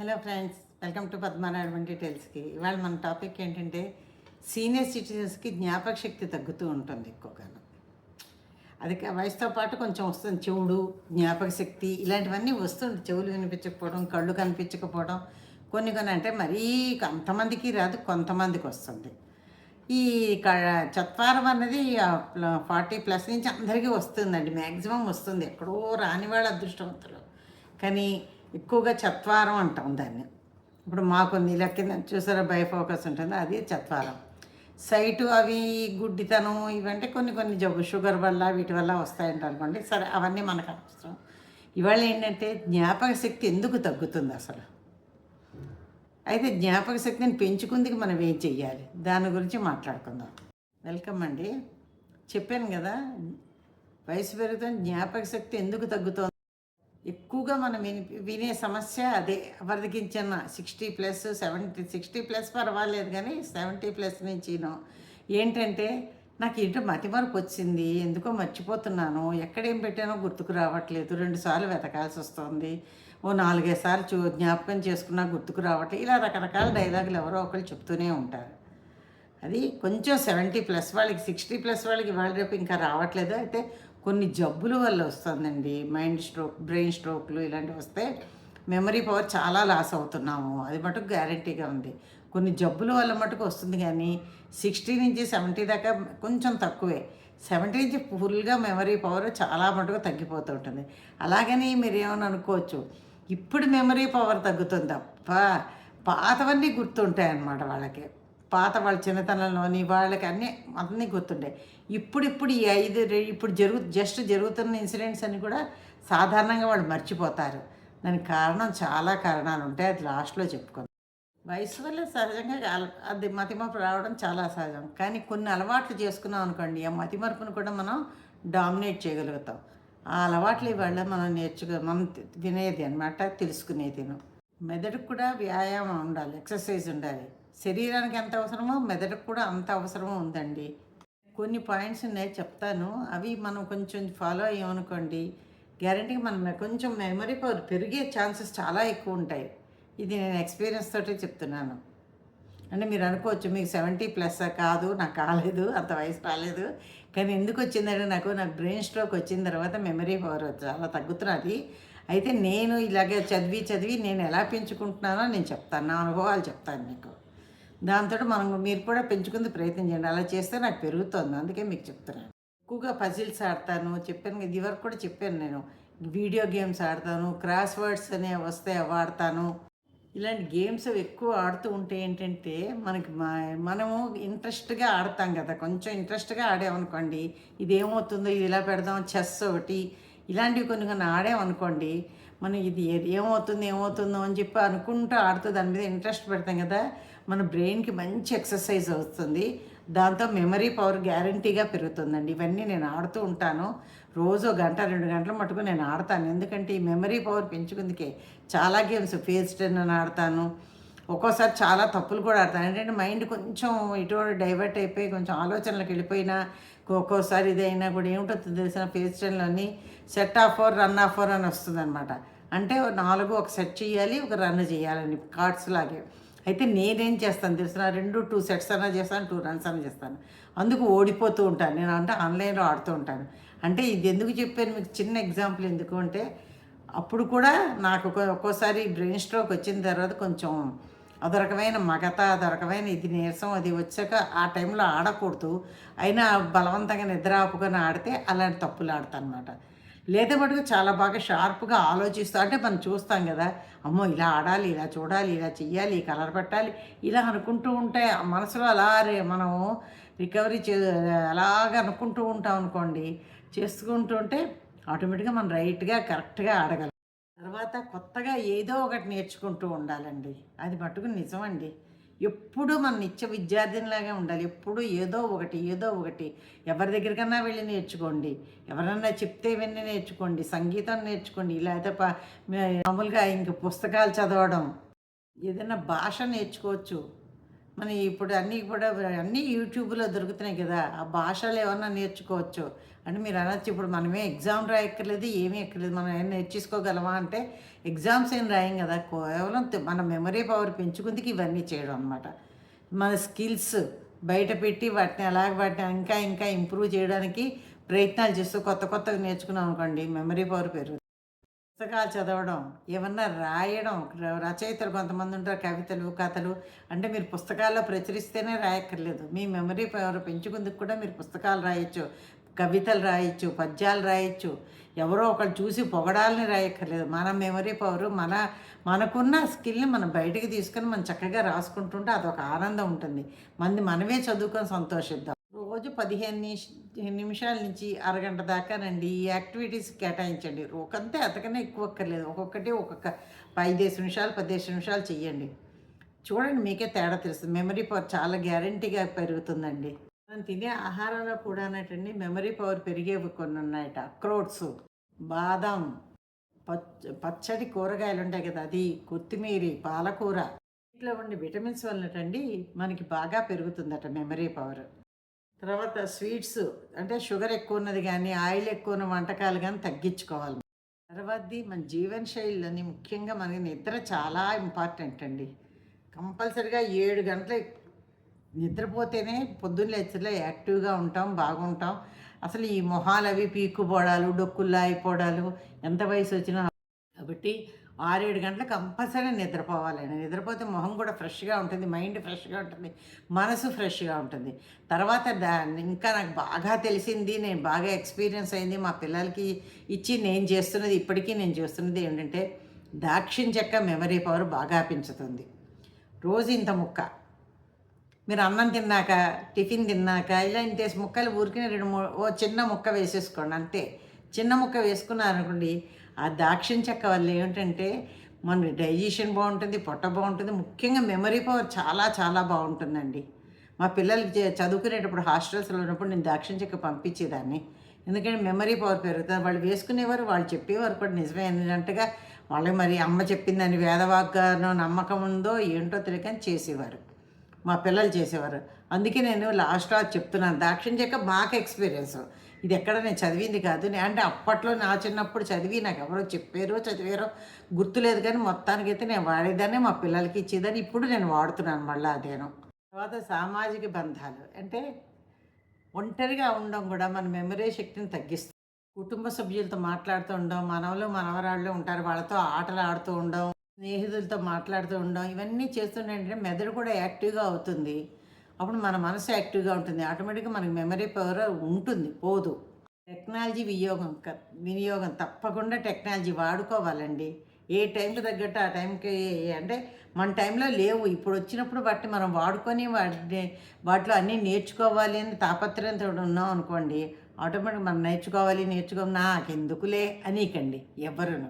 Hello friends welcome to Padmanarayana డీటెయిల్స్కి ఇవాళ మన topic ఏంటంటే సీనియర్ సిటిజన్స్కి జ్ఞాపక శక్తి తగ్గుతూ ఉంటుంది ఎక్కువగాను. అది వయసుతో పాటు కొంచెం వస్తుంది చెవుడు జ్ఞాపక శక్తి ఇలాంటివన్నీ వస్తుంది చెవులు వినిపించకపోవడం కళ్ళు కనిపించకపోవడం. కొన్ని కొన్ని అంటే మరీ అంతమందికి రాదు కొంతమందికి వస్తుంది. ఈ క- చత్వారం అన్నది ఫార్టీ ప్లస్ నుంచి అందరికీ వస్తుందండి. మ్యాక్సిమం వస్తుంది. ఎక్కడో రాని వాళ్ళు అదృష్టవంతులు. కానీ ఎక్కువగా చత్వారం అంటాం దాన్ని. ఇప్పుడు మాకు నీళ్ళ కింద చూసారా బైఫోకస్ ఉంటుంది అది చత్వారం. సైటు అవి గుడ్డితనం ఇవంటే కొన్ని కొన్ని జబ్బు షుగర్ వల్ల వీటి వల్ల వస్తాయంట అనుకోండి సరే అవన్నీ మనకు అవసరం ఇవాళ ఏంటంటే జ్ఞాపక శక్తి ఎందుకు తగ్గుతుంది అసలు? అయితే జ్ఞాపక శక్తిని పెంచుకుందుకు మనం ఏం చెయ్యాలి? దాని గురించి మాట్లాడుకుందాం. వెల్కమ్ అండి. చెప్పాను కదా వయసు పెరుగుతుంది జ్ఞాపక శక్తి ఎందుకు తగ్గుతోంది? ఎక్కువగా మనం విని వినే సమస్య అదే. వర్ధకించిన sixty plus seventy sixty plus పర్వాలేదు కానీ సెవెంటీ ప్లస్ నుంచిను. ఏంటంటే నాకు ఏంటో మతిమరుపు వచ్చింది. ఎందుకో మర్చిపోతున్నాను. ఎక్కడేం పెట్టానో గుర్తుకు రావట్లేదు. రెండుసార్లు వెతకాల్సి వస్తుంది. ఓ నాలుగైదు సార్లు చూ జ్ఞాపకం చేసుకున్నా గుర్తుకు రావట్లేదు ఇలా రకరకాల డైలాగులు ఎవరో ఒకరు చెప్తూనే ఉంటారు. అది కొంచెం సెవెంటీ ప్లస్ వాళ్ళకి సిక్స్టీ ప్లస్ వాళ్ళకి ఇవాళ రేపు ఇంకా రావట్లేదు. అయితే కొన్ని జబ్బుల వల్ల వస్తుందండి. మైండ్ స్ట్రోక్ బ్రెయిన్ స్ట్రోక్లు ఇలాంటివి వస్తే మెమరీ పవర్ చాలా లాస్ అవుతున్నాము. అది మటుకు గ్యారంటీగా ఉంది. కొన్ని జబ్బుల వల్ల మటుకు వస్తుంది కానీ సిక్స్టీ నుంచి సెవెంటీ దాకా కొంచెం తక్కువే. సెవెంటీ నుంచి ఫుల్గా మెమరీ పవర్ చాలా మటుకు తగ్గిపోతూ ఉంటుంది. అలాగని మీరు ఏమని అనుకోవచ్చు? ఇప్పుడు మెమరీ పవర్ తగ్గుతుంది? తప్ప పాతవన్నీ గుర్తుంటాయి అన్నమాట వాళ్ళకి. పాత వాళ్ళ చిన్నతనంలోని వాళ్ళకి అన్నీ అన్నీ గుర్తుండే. ఇప్పుడిప్పుడు ఈ ఐదు ఇప్పుడు జరుగు జస్ట్ జరుగుతున్న ఇన్సిడెంట్స్ అని కూడా సాధారణంగా వాళ్ళు మర్చిపోతారు. దానికి కారణం చాలా కారణాలు ఉంటాయి. అది లాస్ట్లో చెప్పుకుందాం. వయసు వల్ల సహజంగా అది మతిమరుపు రావడం చాలా సహజం. కానీ కొన్ని అలవాట్లు చేసుకున్నాం అనుకోండి ఆ మతిమరుపును కూడా మనం డామినేట్ చేయగలుగుతాం. ఆ అలవాట్ల వల్ల మనం నేర్చుకో మనం వినేది అనమాట తెలుసుకునేది. మెదడుకు కూడా వ్యాయామం ఉండాలి ఎక్సర్సైజ్ ఉండాలి. శరీరానికి ఎంత అవసరమో మెదడుకు కూడా అంత అవసరమో ఉందండి. కొన్ని పాయింట్స్ ఉన్నాయి చెప్తాను. అవి మనం కొంచెం ఫాలో అయ్యామనుకోండి గ్యారంటీగా మనం కొంచెం మెమరీ పవర్ పెరిగే ఛాన్సెస్ చాలా ఎక్కువ ఉంటాయి. ఇది నేను ఎక్స్పీరియన్స్ తోటే చెప్తున్నాను. అంటే మీరు అనుకోవచ్చు మీకు సెవెంటీ ప్లస్ కాదు నాకు కాలేదు అంత వయసు రాలేదు. కానీ ఎందుకు వచ్చిందంటే నాకు నాకు బ్రెయిన్ స్ట్రోక్ వచ్చిన తర్వాత మెమరీ పవర్ చాలా తగ్గుతున్నది అయితే నేను ఇలాగే చదివి చదివి నేను ఎలా పెంచుకుంటున్నానో నేను చెప్తాను. నా అనుభవాలు చెప్తాను మీకు. దాంతో మనం మీరు కూడా పెంచుకుంది ప్రయత్నం చేయండి. అలా చేస్తే నాకు పెరుగుతుంది. అందుకే మీకు చెప్తున్నాను. ఎక్కువగా పజిల్స్ ఆడతాను. చెప్పాను ఇది వరకు కూడా చెప్పాను నేను. వీడియో గేమ్స్ ఆడతాను క్రాస్ వర్డ్స్ అనే వస్తే అవి ఆడతాను. ఇలాంటి గేమ్స్ ఎక్కువ ఆడుతూ ఉంటే ఏంటంటే మనకి మా- మనము ఇంట్రెస్ట్గా ఆడతాం కదా. కొంచెం ఇంట్రెస్ట్గా ఆడామనుకోండి ఇది ఏమవుతుందో ఇది ఇలా పెడదాం చెస్ ఒకటి ఇలాంటివి కొన్ని కొన్ని ఆడామనుకోండి మనం ఇది ఏ- ఏమవుతుంది ఏమవుతుందో అని చెప్పి అనుకుంటూ ఆడుతూ దాని మీద ఇంట్రెస్ట్ పెడతాం కదా. మన బ్రెయిన్కి మంచి ఎక్సర్సైజ్ అవుతుంది. దాంతో మెమరీ పవర్ గ్యారంటీగా పెరుగుతుందండి. ఇవన్నీ నేను ఆడుతూ ఉంటాను. రోజు ఒక గంట రెండు గంటల మటుకు నేను ఆడతాను. ఎందుకంటే ఈ మెమరీ పవర్ పెంచుకుందుకే చాలా గేమ్స్ ఫేస్ టెన్ అని ఆడతాను. ఒక్కోసారి చాలా తప్పులు కూడా ఆడతాను. ఏంటంటే మైండ్ కొంచెం ఇటు డైవర్ట్ అయిపోయి కొంచెం ఆలోచనలకు వెళ్ళిపోయినా ఒక్కోసారి ఇదైనా కూడా ఏమిటో తెలిసిన face టెన్లోని set of four run of four అని వస్తుంది అనమాట అంటే నాలుగు ఒక సెట్ చేయాలి ఒక రన్ చేయాలని కార్డ్స్ లాగే. అయితే నేనేం చేస్తాను తెలిసిన రెండు టూ సెట్స్ అన్నా చేస్తాను టూ రన్స్ అన్నా చేస్తాను. అందుకు ఓడిపోతూ ఉంటాను. నేను అంటే ఆన్లైన్లో ఆడుతూ ఉంటాను. అంటే ఇది ఎందుకు చెప్పాను మీకు? చిన్న ఎగ్జాంపుల్ ఎందుకు అంటే అప్పుడు కూడా నాకు ఒక్కోసారి బ్రెయిన్ స్ట్రోక్ వచ్చిన తర్వాత కొంచెం అదొరకమైన మగత అదొరకమైన ఇది నీరసం అది వచ్చాక ఆ టైంలో ఆడకూడదు. అయినా బలవంతంగా నిద్ర ఆపుకొని ఆడితే అలాంటి తప్పులు ఆడతాను అనమాట లేదా మటుకు చాలా బాగా షార్ప్గా ఆలోచిస్తూ అంటే మనం చూస్తాం కదా అమ్మో ఇలా ఆడాలి ఇలా చూడాలి ఇలా చెయ్యాలి కలర్ పెట్టాలి ఇలా అనుకుంటూ ఉంటే మనసులో అలా రే- మనము రికవరీ చే అలాగ అనుకుంటూ ఉంటాం అనుకోండి చేసుకుంటూ ఉంటే ఆటోమేటిక్గా మనం రైట్గా కరెక్ట్గా ఆడగలం. తర్వాత కొత్తగా ఏదో ఒకటి నేర్చుకుంటూ ఉండాలండి. అది మటుకు నిజమండి. ఎప్పుడు మన నిత్య విద్యార్థినిలాగా ఉండాలి. ఎప్పుడు ఏదో ఒకటి ఏదో ఒకటి. ఎవరి దగ్గరికన్నా వెళ్ళి నేర్చుకోండి. ఎవరన్నా చెప్తే వెళ్ళి నేర్చుకోండి. సంగీతం నేర్చుకోండి. లేకపోతే మామూలుగా ఇంక పుస్తకాలు చదవడం. ఏదైనా భాష నేర్చుకోవచ్చు. మన ఇప్పుడు అన్నీ కూడా అన్నీ యూట్యూబ్లో దొరుకుతున్నాయి కదా. ఆ భాషలు ఏమన్నా నేర్చుకోవచ్చు. అంటే మీరు అనొచ్చు ఇప్పుడు మనమే ఎగ్జామ్ రాయక్కర్లేదు ఏమీ ఎక్కర్లేదు మనం ఏం నేర్చేసుకోగలమా అంటే ఎగ్జామ్స్ ఏం రాయం కదా. కేవలం మన మెమరీ పవర్ పెంచుకుందికి ఇవన్నీ చేయడం అనమాట మన స్కిల్స్ బయట పెట్టి వాటిని అలాగ వాటిని ఇంకా ఇంకా ఇంప్రూవ్ చేయడానికి ప్రయత్నాలు చేస్తూ కొత్త కొత్తగా నేర్చుకున్నాం అనుకోండి మెమరీ పవర్ పెరుగుతుంది. పుస్తకాలు చదవడం ఏమన్నా రాయడం ర- రచయితలు కొంతమంది ఉంటారు కవితలు కథలు. అంటే మీరు పుస్తకాల్లో ప్రచురిస్తేనే రాయక్కర్లేదు. మీ మెమరీ పవర్ పెంచుకుందుకు కూడా మీరు పుస్తకాలు రాయొచ్చు కవితలు రాయొచ్చు పద్యాలు రాయొచ్చు. ఎవరో ఒకళ్ళు చూసి పొగడాలని రాయక్కర్లేదు. మన మెమరీ పవర్ మన మనకున్న స్కిల్ని మనం బయటికి తీసుకొని మనం చక్కగా రాసుకుంటుంటే అదొక ఆనందం ఉంటుంది. మంది మనమే చదువుకొని సంతోషిద్దాం. రోజు పదిహేను నిమిష నిమిషాల నుంచి అరగంట దాకానండి ఈ యాక్టివిటీస్ కేటాయించండి. ఒకంతే అతకనే ఎక్కువ అక్కర్లేదు ఒక్కొక్కటి ఒక్కొక్క ఐదేసి నిమిషాలు పదిహేను నిమిషాలు చెయ్యండి. చూడండి మీకే తేడా తెలుస్తుంది. మెమరీ పవర్ చాలా గ్యారంటీగా పెరుగుతుందండి. మనం తినే ఆహారంలో కూడా అన్నట్టండి మెమరీ పవర్ పెరిగేవి కొన్ని ఉన్నాయట. అక్రోట్స్ బాదం పచ్చ పచ్చడి కూరగాయలు ఉంటాయి కదా అది కొత్తిమీర పాలకూర. ఇట్లా ఉండే విటమిన్స్ వల్లటండి మనకి బాగా పెరుగుతుందట మెమరీ పవర్. తర్వాత స్వీట్స్ అంటే షుగర్ ఎక్కువ ఉన్నది కానీ ఆయిల్ ఎక్కువ ఉన్న వంటకాలు కానీ తగ్గించుకోవాలి. తర్వాతది మన జీవన శైలిలోని ముఖ్యంగా మనకి నిద్ర చాలా ఇంపార్టెంట్ అండి. కంపల్సరిగా ఏడు గంటలు నిద్రపోతేనే పొద్దున్న లేచలే యాక్టివ్గా ఉంటాం బాగుంటాం. అసలు ఈ మొహాలు అవి పీక్కుపోవడాలు డొక్కుల్లా అయిపోవడాలు ఎంత వయసు వచ్చినా కాబట్టి ఆరేడు గంటలకు కంపల్సరీ నిద్రపోవాలండి నిద్రపోతే మొహం కూడా ఫ్రెష్గా ఉంటుంది మైండ్ ఫ్రెష్గా ఉంటుంది మనసు ఫ్రెష్గా ఉంటుంది. తర్వాత దా ఇంకా నాకు బాగా తెలిసింది నేను బాగా ఎక్స్పీరియన్స్ అయింది మా పిల్లలకి ఇచ్చి నేను చేస్తున్నది ఇప్పటికీ నేను చేస్తున్నది ఏంటంటే దాక్షిణ చెక్క మెమరీ పవర్ బాగా పెంచుతుంది. రోజు ఇంత ముక్క. మీరు అన్నం తిన్నాక టిఫిన్ తిన్నాక ఇలాంటి ముక్కలు ఊరికి రెండు మూడు ఓ చిన్న ముక్క వేసేసుకోండి అంతే. చిన్న ముక్క వేసుకున్నారనుకోండి ఆ దాక్షిణ చెక్క వల్ల ఏమిటంటే మన డైజెషన్ బాగుంటుంది పొట్ట బాగుంటుంది ముఖ్యంగా మెమరీ పవర్ చాలా చాలా బాగుంటుందండి. మా పిల్లలకి చదువుకునేటప్పుడు హాస్టల్స్లో ఉన్నప్పుడు నేను దాక్షిణ చెక్క పంపించేదాన్ని. ఎందుకంటే మెమరీ పవర్ పెరుగుతుంది. వాళ్ళు వేసుకునేవారు వాళ్ళు చెప్పేవారు కూడా నిజమే. అన్నట్టుగా వాళ్ళకి మరి అమ్మ చెప్పిందని వేదవాగ్గానో నమ్మకం ఉందో ఏంటో తెలియకని చేసేవారు. మా పిల్లలు చేసేవారు. అందుకే నేను లాస్ట్ చెప్తున్నాను. దాక్షిణ చెక్క మాకు ఎక్స్పీరియన్స్. ఇది ఎక్కడ నేను చదివింది కాదు. అంటే అప్పట్లో నా చిన్నప్పుడు చదివి నాకు ఎవరో చెప్పారో చదివారో గుర్తులేదు కానీ మొత్తానికైతే నేను వాడేదాన్ని మా పిల్లలకి ఇచ్చేదాన్ని. ఇప్పుడు నేను వాడుతున్నాను మళ్ళీ అదేను. తర్వాత సామాజిక బంధాలు. అంటే ఒంటరిగా ఉండడం కూడా మన మెమరీ శక్తిని తగ్గిస్తుంది. కుటుంబ సభ్యులతో మాట్లాడుతూ ఉండడం మనవలు మనవరాళ్ళు ఉంటారు వాళ్ళతో ఆటలు ఆడుతూ ఉండడం స్నేహితులతో మాట్లాడుతూ ఉండడం ఇవన్నీ చేస్తుండే మెదడు కూడా యాక్టివ్గా అవుతుంది. అప్పుడు మన మనసు యాక్టివ్గా ఉంటుంది. ఆటోమేటిక్గా మనకి మెమరీ పవర్ ఉంటుంది. పోదు. టెక్నాలజీ వినియోగం క- వినియోగం తప్పకుండా టెక్నాలజీ వాడుకోవాలండి. ఏ టైంకి తగ్గట్టు ఆ టైంకి అంటే మన టైంలో లేవు. ఇప్పుడు వచ్చినప్పుడు బట్టి మనం వాడుకొని వాటి వాటిలో అన్నీ నేర్చుకోవాలి అని తాపత్రయంతో ఉన్నాం అనుకోండి ఆటోమేటిక్ మనం నేర్చుకోవాలి నేర్చుకో నాకెందుకులే అనీకండి ఎవరును.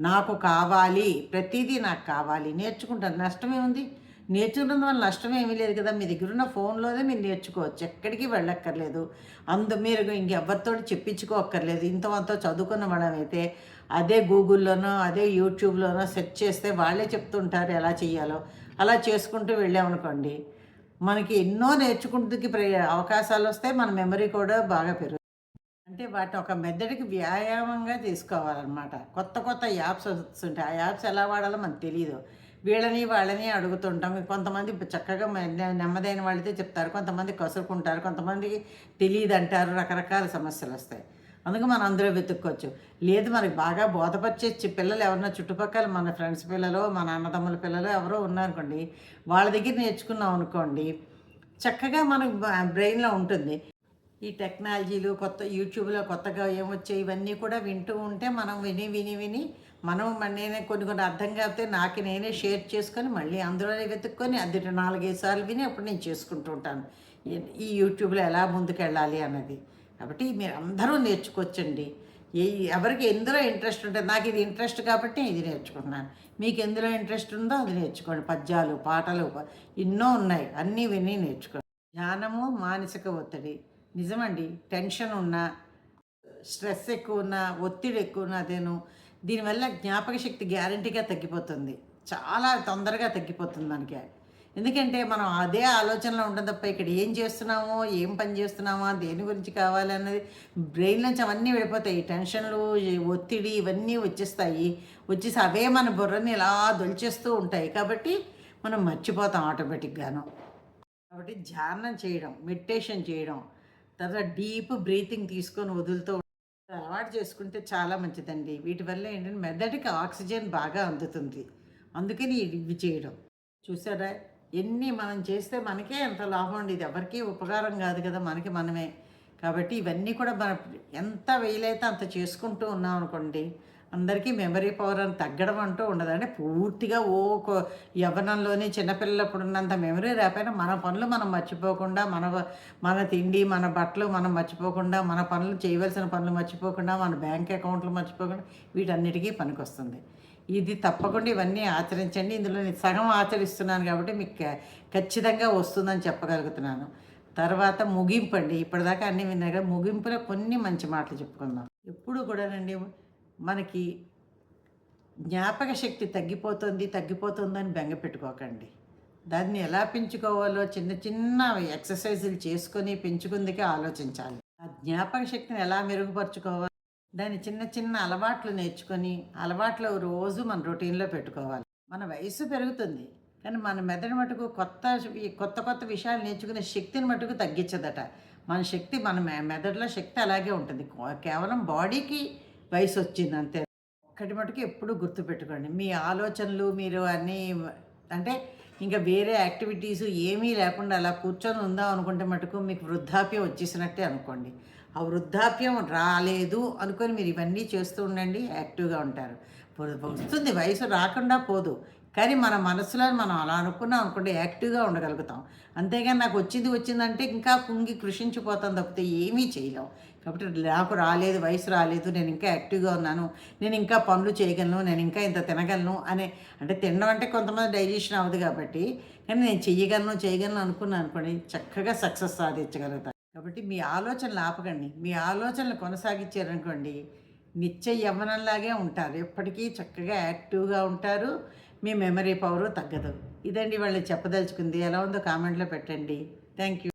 నాకు కావాలి ప్రతిదీ నాకు కావాలి. నేర్చుకుంటాను. నష్టమే ఉంది నేర్చుకున్నందు వల్ల నష్టం ఏమీ లేదు కదా. మీ దగ్గర ఉన్న ఫోన్లోనే మీరు నేర్చుకోవచ్చు. ఎక్కడికి వెళ్ళక్కర్లేదు. అందు మీరు ఇంకెవరితో చెప్పించుకోక్కర్లేదు. ఇంతమంతో చదువుకున్న వాళ్ళమైతే అదే గూగుల్లోనో అదే యూట్యూబ్లోనో సెర్చ్ చేస్తే వాళ్ళే చెప్తుంటారు ఎలా చేయాలో అలా చేసుకుంటూ వెళ్ళామనుకోండి మనకి ఎన్నో నేర్చుకుంటుకి అవకాశాలు వస్తే మన మెమరీ కూడా బాగా పెరుగుతుంది. అంటే వాటి ఒక మెదడుకి వ్యాయామంగా తీసుకోవాలన్నమాట. కొత్త కొత్త యాప్స్ వస్తుంటాయి. ఆ యాప్స్ ఎలా వాడాలో మనకు తెలియదు వీళ్ళని వాళ్ళని అడుగుతుంటాం. కొంతమంది చక్కగా నెమ్మదైన వాళ్ళైతే చెప్తారు. కొంతమంది కసురుకుంటారు. కొంతమందికి తెలియదు అంటారు రకరకాల సమస్యలు వస్తాయి. అందుకు మనం అందరూ వెతుక్కోవచ్చు. లేదు మనకి బాగా బోధపరిచేసి పిల్లలు ఎవరన్నా చుట్టుపక్కల మన ఫ్రెండ్స్ పిల్లలు మన అన్నదమ్ముల పిల్లలు ఎవరో ఉన్నారనుకోండి వాళ్ళ దగ్గర నేర్చుకున్నాం అనుకోండి చక్కగా మనకు బ్రెయిన్లో ఉంటుంది. ఈ టెక్నాలజీలు కొత్త యూట్యూబ్లో కొత్తగా ఏమొచ్చాయి? ఇవన్నీ కూడా వింటూ ఉంటే మనం విని విని విని మనం నేనే కొన్ని కొన్ని అర్థం కాకపోతే నాకు నేనే షేర్ చేసుకొని మళ్ళీ అందులోనే వెతుక్కొని అది నాలుగైదు సార్లు విని అప్పుడు నేను చేసుకుంటూ ఉంటాను. ఈ- యూట్యూబ్లో ఎలా ముందుకెళ్ళాలి అన్నది. కాబట్టి మీరు అందరూ నేర్చుకోవచ్చండి. ఏ ఎవరికి ఎందులో ఇంట్రెస్ట్ ఉంటుంది నాకు ఇది ఇంట్రెస్ట్ కాబట్టి ఇది నేర్చుకున్నాను మీకు ఎందులో ఇంట్రెస్ట్ ఉందో అది నేర్చుకోండి. పద్యాలు పాటలు ఎన్నో ఉన్నాయి. అన్నీ విని నేర్చుకోండి. ధ్యానము మానసిక ఒత్తిడి. నిజమండి. టెన్షన్ ఉన్నా స్ట్రెస్ ఎక్కువ ఉన్నా ఒత్తిడి ఎక్కువ ఉన్నా అదేను. దీనివల్ల జ్ఞాపక శక్తి గ్యారంటీగా తగ్గిపోతుంది. చాలా తొందరగా తగ్గిపోతుంది మనకి. ఎందుకంటే మనం అదే ఆలోచనలో ఉండడం తప్ప ఇక్కడ ఏం చేస్తున్నామో ఏం పని చేస్తున్నామో దేని గురించి కావాలి అన్నది బ్రెయిన్ నుంచి అవన్నీ వెళ్ళిపోతాయి. టెన్షన్లు ఒత్తిడి ఇవన్నీ వచ్చేస్తాయి. వచ్చేసి అవే మన బుర్రని ఇలా దొలిచేస్తూ ఉంటాయి. కాబట్టి మనం మర్చిపోతాం ఆటోమేటిక్గాను. కాబట్టి ధ్యానం చేయడం మెడిటేషన్ చేయడం తర్వాత డీప్ బ్రీతింగ్ తీసుకొని వదులుతూ అలవాటు చేసుకుంటే చాలా మంచిదండి. వీటి వల్ల ఏంటంటే మెదడుకి ఆక్సిజన్ బాగా అందుతుంది. అందుకని ఇవి చేయడం. చూసారా? ఎన్ని మనం చేస్తే మనకే ఎంత లాభం అండి. ఇది ఎవరికీ ఉపకారం కాదు కదా మనకి మనమే. కాబట్టి ఇవన్నీ కూడా మన ఎంత వీలైతే అంత చేసుకుంటూ ఉన్నాం అనుకోండి అందరికీ మెమరీ పవర్ అని తగ్గడం అంటూ ఉండదు. అంటే పూర్తిగా ఓ యవ్వనంలోని యవ్వనంలోనే చిన్నపిల్లలప్పుడు ఉన్నంత మెమరీ రాకపోయినా మన పనులు మనం మర్చిపోకుండా మన మన తిండి మన బట్టలు మనం మర్చిపోకుండా మన పనులు చేయవలసిన పనులు మర్చిపోకుండా మన బ్యాంక్ అకౌంట్లు మర్చిపోకుండా వీటన్నిటికీ పనికొస్తుంది. ఇది తప్పకుండా ఇవన్నీ ఆచరించండి. ఇందులో నేను సగం ఆచరిస్తున్నాను కాబట్టి మీకు ఖచ్చితంగా వస్తుందని చెప్పగలుగుతున్నాను. తర్వాత ముగింపు అండి. ఇప్పటిదాకా అన్నీ విన్నారు కదా ముగింపులో కొన్ని మంచి మాటలు చెప్పుకుందాం. ఎప్పుడు కూడానండి మనకి జ్ఞాపక శక్తి తగ్గిపోతుంది తగ్గిపోతుందని బెంగ పెట్టుకోకండి. దాన్ని ఎలా పెంచుకోవాలో చిన్న చిన్న ఎక్సర్సైజులు చేసుకొని పెంచుకుందికే ఆలోచించాలి. ఆ జ్ఞాపక శక్తిని ఎలా మెరుగుపరుచుకోవాలి? దాని చిన్న చిన్న అలవాట్లు నేర్చుకొని అలవాట్లు రోజు మన రొటీన్లో పెట్టుకోవాలి. మన వయసు పెరుగుతుంది కానీ మన మెదడు మటుకు కొత్త కొత్త కొత్త విషయాలు నేర్చుకునే శక్తిని మటుకు తగ్గించదట. మన శక్తి మన మె- మెదడులో శక్తి అలాగే ఉంటుంది. కేవలం బాడీకి వయసు వచ్చింది అంతే ఒక్కటి మటుకు ఎప్పుడు గుర్తుపెట్టుకోండి. మీ ఆలోచనలు మీరు అన్నీ అంటే ఇంకా వేరే యాక్టివిటీస్ ఏమీ లేకుండా అలా కూర్చొని ఉందాం అనుకుంటే మటుకు మీకు వృద్ధాప్యం వచ్చేసినట్టే అనుకోండి. ఆ వృద్ధాప్యం రాలేదు అనుకొని మీరు ఇవన్నీ చేస్తూ ఉండండి యాక్టివ్గా ఉంటారు. వస్తుంది వయసు రాకుండా పోదు. కానీ మన మనసులో మనం అలా అనుకున్నాం అనుకుంటే యాక్టివ్గా ఉండగలుగుతాం. అంతేగాని నాకు వచ్చింది వచ్చిందంటే ఇంకా కుంగి కృషించిపోతాం తప్పితే ఏమీ చేయలేం. కాబట్టి నాకు రాలేదు వయసు రాలేదు నేను ఇంకా యాక్టివ్గా ఉన్నాను నేను ఇంకా పనులు చేయగలను నేను ఇంకా ఇంత తినగలను అనే అంటే తినడం అంటే కొంతమంది డైజెషన్ అవ్వదు కాబట్టి కానీ నేను చెయ్యగలను చేయగలను అనుకున్నాను అనుకోండి చక్కగా సక్సెస్ సాధించగలుగుతాను. కాబట్టి మీ ఆలోచనలు ఆపకండి. మీ ఆలోచనలు కొనసాగించారనుకోండి నిత్య యవ్వనంలాగే ఉంటారు. ఎప్పటికీ చక్కగా యాక్టివ్గా ఉంటారు. మీ మెమరీ పవరు తగ్గదు. ఇదండి వాళ్ళు చెప్పదలుచుకుంది. ఎలా ఉందో కామెంట్లో పెట్టండి. Thank you.